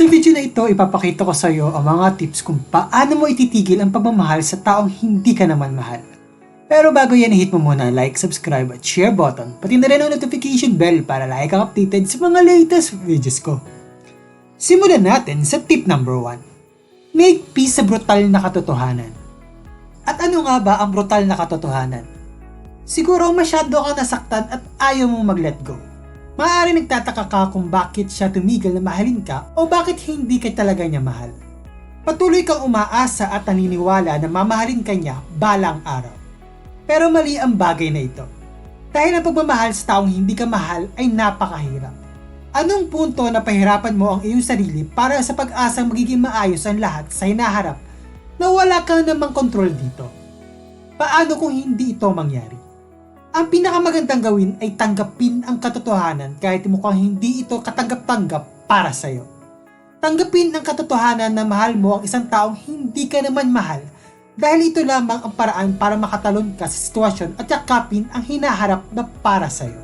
Sa video na ito, ipapakita ko sa iyo ang mga tips kung paano mo ititigil ang pagmamahal sa taong hindi ka naman mahal. Pero bago yan, hit mo muna ang like, subscribe at share button, pati na rin ang notification bell para lagi kang updated sa mga latest videos ko. Simulan natin sa tip number 1. Make peace sa brutal na katotohanan. At ano nga ba ang brutal na katotohanan? Siguro masyado kang nasaktan at ayaw mong mag-let go. Maaari nagtataka ka kung bakit siya tumigil na mahalin ka o bakit hindi ka talaga niya mahal. Patuloy kang umaasa at naniniwala na mamahalin ka niya balang araw. Pero mali ang bagay na ito. Dahil ang pagmamahal sa taong hindi ka mahal ay napakahirap. Anong punto na pahirapan mo ang iyong sarili para sa pag-asang magiging maayos ang lahat sa hinaharap na wala ka namang kontrol dito? Paano kung hindi ito mangyari? Ang pinakamagandang gawin ay tanggapin ang katotohanan kahit mukhang hindi ito katanggap-tanggap para sa'yo. Tanggapin ang katotohanan na mahal mo ang isang taong hindi ka naman mahal dahil ito lamang ang paraan para makatalon ka sa sitwasyon at yakapin ang hinaharap na para sa'yo.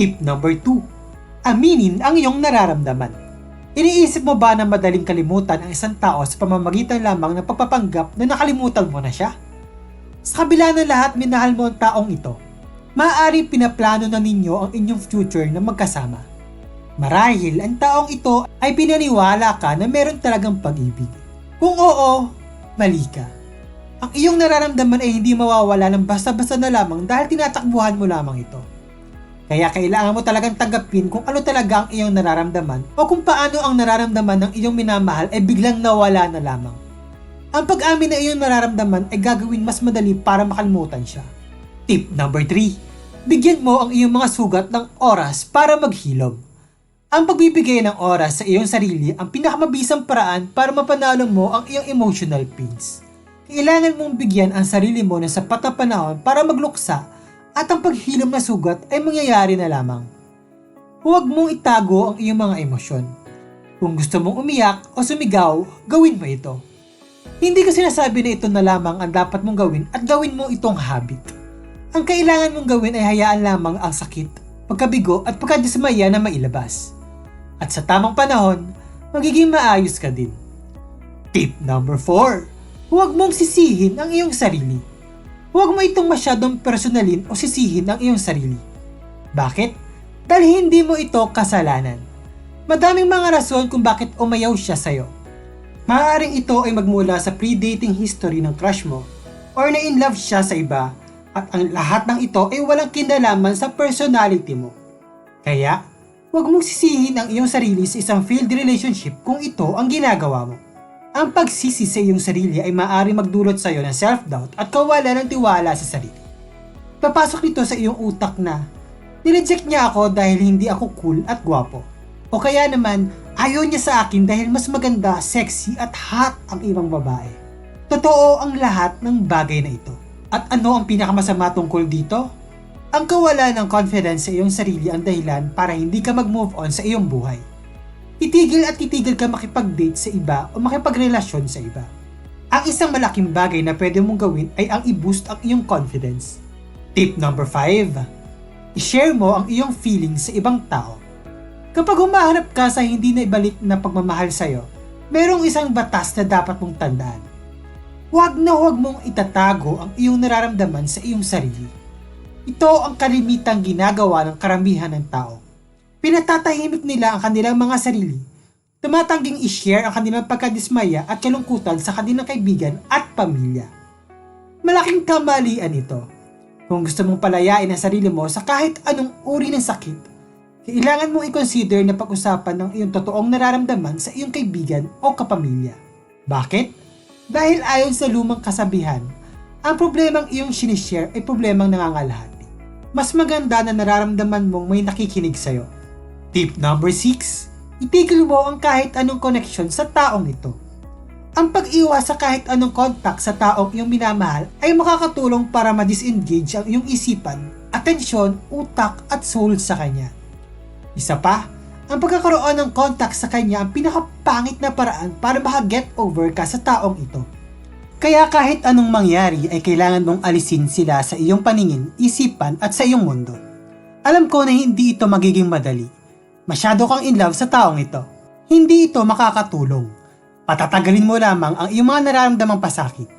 Tip number 2. Aminin ang iyong nararamdaman. Iniisip mo ba na madaling kalimutan ang isang tao sa pamamagitan lamang ng pagpapanggap na nakalimutan mo na siya? Sa kabila ng lahat, minahal mo ang taong ito maaari pinaplano na ninyo ang inyong future na magkasama. Marahil ang taong ito ay pinaniwala ka na meron talagang pag-ibig. Kung oo, mali ka. Ang iyong nararamdaman ay hindi mawawala ng basta-basta na lamang dahil tinatakbuhan mo lamang ito. Kaya kailangan mo talagang tanggapin kung ano talaga ang iyong nararamdaman o kung paano ang nararamdaman ng iyong minamahal ay biglang nawala na lamang. Ang pag-amin na iyong nararamdaman ay gagawin mas madali para makalimutan siya. Tip number 3 bigyan mo ang iyong mga sugat ng oras para maghilom. Ang pagbibigay ng oras sa iyong sarili ang pinakamabisang paraan para mapanalo mo ang iyong emotional pains. Kailangan mong bigyan ang sarili mo ng sapat na panahon para magluksa at ang paghilom na sugat ay mangyayari na lamang. Huwag mong itago ang iyong mga emosyon. Kung gusto mong umiyak o sumigaw, gawin mo ito. Hindi ko sinasabi na ito na lamang ang dapat mong gawin at gawin mo itong habit. Ang kailangan mong gawin ay hayaan lamang ang sakit, pagkabigo at pagkadismaya na mailabas. At sa tamang panahon, magiging maayos ka din. Tip number 4. Huwag mong sisihin ang iyong sarili. Huwag mo itong masyadong personalin o sisihin ang iyong sarili. Bakit? Dahil hindi mo ito kasalanan. Madaming mga rason kung bakit umayaw siya sa'yo. Maaaring ito ay magmula sa predating history ng crush mo or na in love siya sa iba at ang lahat ng ito ay walang kinalaman sa personality mo. Kaya, huwag mong sisihin ang iyong sarili sa isang failed relationship kung ito ang ginagawa mo. Ang pagsisi sa iyong sarili ay maaari magdulot sa iyo ng self-doubt at kawalan ng tiwala sa sarili. Papasok nito sa iyong utak na, nireject niya ako dahil hindi ako cool at gwapo. O kaya naman, ayaw niya sa akin dahil mas maganda, sexy at hot ang ibang babae. Totoo ang lahat ng bagay na ito. At ano ang pinakamasama tungkol dito? Ang kawalan ng confidence sa iyong sarili ang dahilan para hindi ka mag-move on sa iyong buhay. Titigil at titigil ka makipag-date sa iba o makipagrelasyon sa iba. Ang isang malaking bagay na pwede mong gawin ay ang i-boost ang iyong confidence. Tip number 5. I-share mo ang iyong feelings sa ibang tao. Kapag humaharap ka sa hindi na ibalik na pagmamahal sa iyo, merong isang batas na dapat mong tandaan Huwag na huwag mong itatago ang iyong nararamdaman sa iyong sarili. Ito ang kalimitang ginagawa ng karamihan ng tao. Pinatatahimik nila ang kanilang mga sarili, tumatangging i-share ang kanilang pagkadismaya at kalungkutan sa kanilang kaibigan at pamilya. Malaking kamalian ito. Kung gusto mong palayain ang sarili mo sa kahit anong uri ng sakit, kailangan mong i-consider na pag-usapan ng iyong totoong nararamdaman sa iyong kaibigan o kapamilya. Bakit? Dahil ayon sa lumang kasabihan, ang problemang iyong sinishare ay problemang nangangalahati. Mas maganda na nararamdaman mong may nakikinig sa'yo. Tip number 6. Itigil mo ang kahit anong connection sa taong ito. Ang pag-iwas sa kahit anong contact sa taong iyong minamahal ay makakatulong para ma-disengage ang iyong isipan, atensyon, utak at soul sa kanya. Isa pa, ang pagkakaroon ng contact sa kanya ang pinakapangit na paraan para maka-get over ka sa taong ito. Kaya kahit anong mangyari ay kailangan mong alisin sila sa iyong paningin, isipan at sa iyong mundo. Alam ko na hindi ito magiging madali. Masyado kang in love sa taong ito. hindi ito makakatulong. Patatagalin mo lamang ang iyong mga nararamdamang pasakit.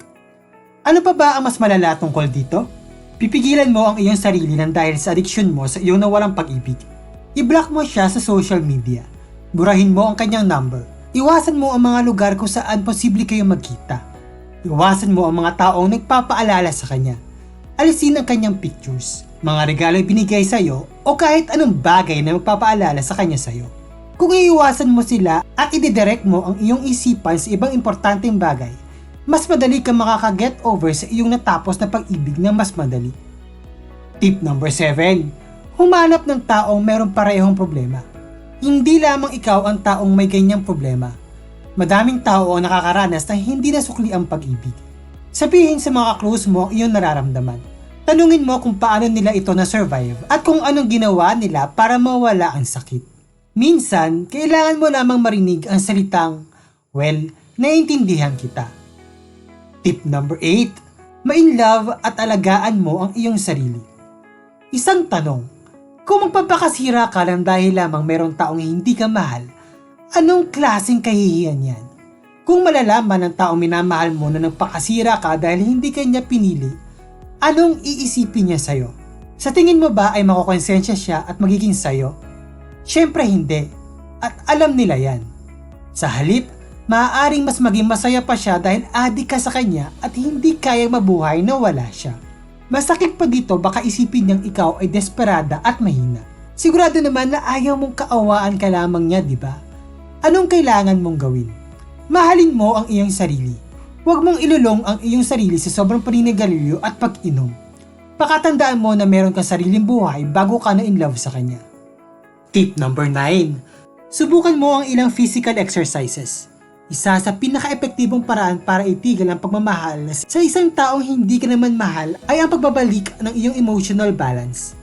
Ano pa ba ang mas malala tungkol dito? Pipigilan mo ang iyong sarili ng dahil sa addiction mo sa iyong nawalang pag-ibig. I-block mo siya sa social media. Burahin mo ang kanyang number. Iwasan mo ang mga lugar kung saan posible kayong magkita. Iwasan mo ang mga taong nagpapaalala sa kanya. Alisin ang kanyang pictures, mga regalo binigay sa iyo o kahit anong bagay na magpapaalala sa kanya sa iyo. Kung iiwasan mo sila at ididirect mo ang iyong isipan sa ibang importanteng bagay, mas madali kang makaka-get over sa iyong natapos na pag-ibig ng mas madali. Tip number 7. Humanap ng taong meron parehong problema. Hindi lamang ikaw ang taong may ganyang problema. Madaming tao ang nakakaranas ng hindi nasukli ang pag-ibig. Sabihin sa mga close mo ang iyong nararamdaman. Tanungin mo kung paano nila ito na-survive at kung anong ginawa nila para mawala ang sakit. Minsan, kailangan mo lamang marinig ang salitang, well, naiintindihan kita. Tip number 8. Ma-in love at alagaan mo ang iyong sarili. Isang tanong, kung magpapakasira ka lang dahil lamang merong taong hindi ka mahal, anong klaseng kahihiyan yan? Kung malalaman ng taong minamahal mo na nagpakasira ka dahil hindi ka niya pinili, anong iisipin niya sa'yo? Sa tingin mo ba ay makukonsensya siya at magiging sayo? Siyempre hindi. At alam nila yan. Sa halip, maaaring mas maging masaya pa siya dahil adik ka sa kanya at hindi kayang mabuhay na wala siya. Masakit pa dito baka isipin niyang ikaw ay desperada at mahina. Sigurado naman na ayaw mong kaawaan ka lamang niya, di ba? Anong kailangan mong gawin? Mahalin mo ang iyong sarili. Huwag mong ilulong ang iyong sarili sa sobrang paninigarilyo at pag-inom. Pakatandaan mo na meron kang sariling buhay bago ka na in love sa kanya. Tip number 9. Subukan mo ang ilang physical exercises. Isa sa pinaka-epektibong paraan para itigil ang pagmamahal sa isang taong hindi ka naman mahal ay ang pagbabalik ng iyong emotional balance.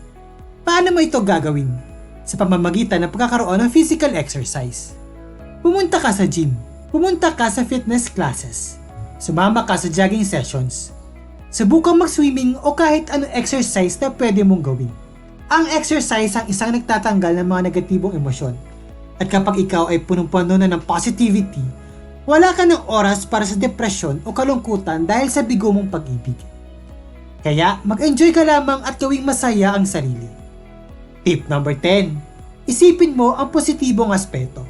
Paano mo ito gagawin? Sa pamamagitan ng pagkakaroon ng physical exercise. Pumunta ka sa gym. Pumunta ka sa fitness classes. Sumama ka sa jogging sessions. Subukan mag-swimming o kahit ano exercise na pwede mong gawin. Ang exercise ang isang nagtatanggal ng mga negatibong emosyon. At kapag ikaw ay punong-puno na ng positivity, wala ka ng oras para sa depresyon o kalungkutan dahil sa bigo mong pag-ibig. Kaya mag-enjoy ka lamang at gawing masaya ang sarili. Tip number 10. Isipin mo ang positibong aspeto.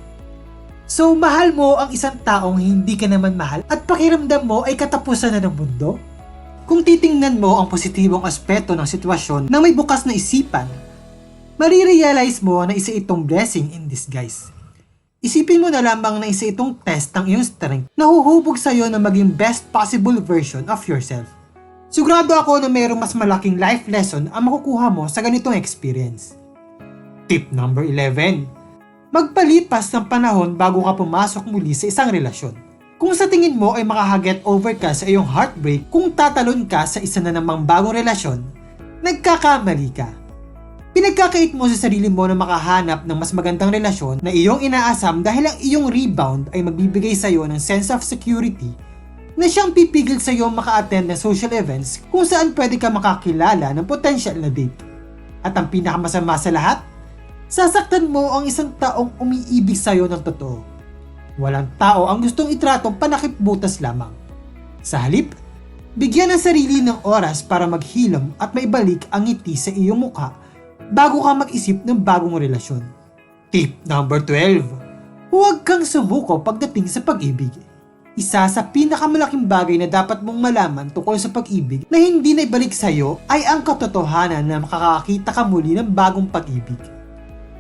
So, mahal mo ang isang taong hindi ka naman mahal at pakiramdam mo ay katapusan na ng mundo? Kung titingnan mo ang positibong aspeto ng sitwasyon na may bukas na isipan, marirealize mo na isa itong blessing in disguise. Isipin mo na lamang na isa itong test ng iyong strength na huhubog sa iyo na maging best possible version of yourself. Sigurado ako na mayroong mas malaking life lesson ang makukuha mo sa ganitong experience. Tip number 11. Magpalipas ng panahon bago ka pumasok muli sa isang relasyon. Kung sa tingin mo ay makakaget over ka sa iyong heartbreak kung tatalon ka sa isa na namang bagong relasyon, nagkakamali ka. Pinagkakait mo sa sarili mo na makahanap ng mas magandang relasyon na iyong inaasam dahil ang iyong rebound ay magbibigay sa iyo ng sense of security na siyang pipigil sa iyo maka-attend ng social events kung saan pwede ka makakilala ng potential na date. At ang pinakamasama sa lahat, sasaktan mo ang isang taong umiibig sa iyo ng totoo. Walang tao ang gustong itratong panakipbutas lamang. Sa halip, bigyan ng sarili ng oras para maghilom at maibalik ang ngiti sa iyong mukha bago ka mag-isip ng bagong relasyon. Tip number 12. Huwag kang sumuko pagdating sa pag-ibig. Isa sa pinakamalaking bagay na dapat mong malaman tungkol sa pag-ibig na hindi na ibalik sa iyo ay ang katotohanan na makakakita ka muli ng bagong pag-ibig.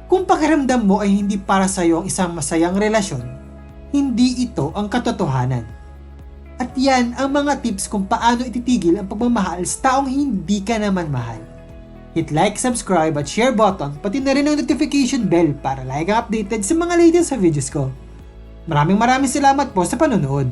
Kung pakiramdam mo ay hindi para sa iyo ang isang masayang relasyon, hindi ito ang katotohanan. At yan ang mga tips kung paano ititigil ang pagmamahal sa taong hindi ka naman mahal. Hit like, subscribe at share button pati na rin ang notification bell para like ang updated sa mga latest sa videos ko. Maraming maraming salamat po sa panonood.